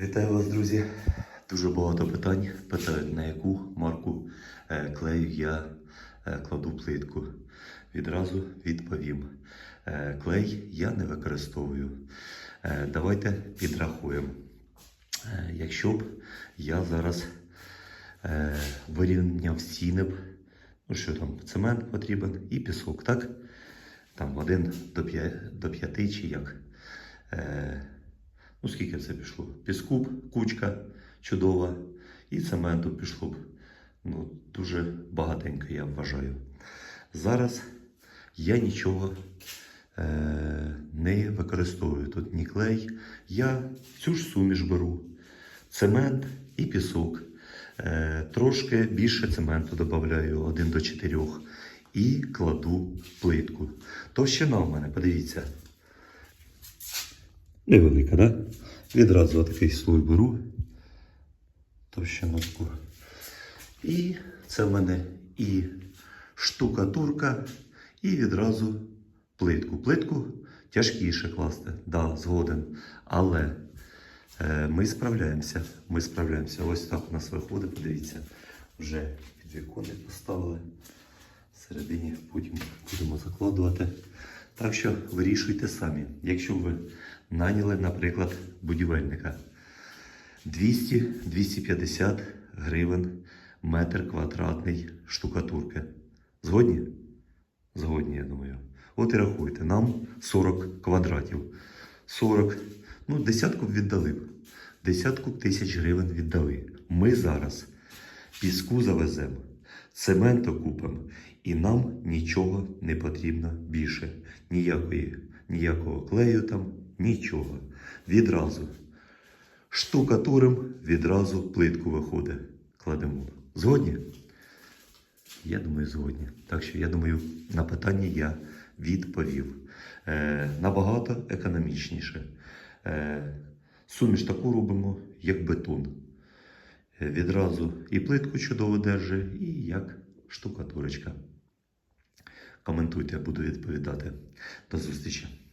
Вітаю вас, друзі. Дуже багато питань. Питають, на яку марку е, клею я е, кладу плитку. Відразу відповім. Е, Клей я не використовую. Давайте підрахуємо. Якщо б я зараз вирівняв стіни, ну що там, цемент потрібен і пісок, так? Там один до п'я- до п'яти чи як. Ну, скільки це пішло? Піску б, кучка чудова, і цементу пішло б. Ну, дуже багатенько, я вважаю. Зараз я нічого е, не використовую. Тут ні клей. Я цю ж суміш беру. Цемент і пісок. Е, трошки більше цементу додаю 1 до 4 і кладу плитку. Товщина в мене, подивіться. Невелика, да? Відразу такий слой беру. Товщину таку. І це в мене і штукатурка, і відразу плитку. Плитку тяжкіше класти, да, згоден. Але е, ми справляємося. Ми справляємося. Ось так у нас виходить, подивіться, вже підвіконник поставили. Всередині потім будемо закладувати. Так що вирішуйте самі. Якщо ви наняли, наприклад, будівельника 200-250 гривень метр квадратний штукатурки. Згодні? Згодні, я думаю. От і рахуйте, нам 40 квадратів. 40, ну, десятку б віддали. Десятку тисяч гривень віддали. Ми зараз піску завеземо, цементу купимо, і нам нічого не потрібно більше. Ніякої, ніякого клею там, нічого. Відразу. Штукатурим, відразу плитку виходить. Кладемо. Згодні? Я думаю, згодні. Так що я думаю, на питання я відповів. Е, набагато економічніше. Е, суміш таку робимо, як бетон. Відразу і плитку чудово держи, і як штукатурочка. Коментуйте, буду відповідати. До зустрічі.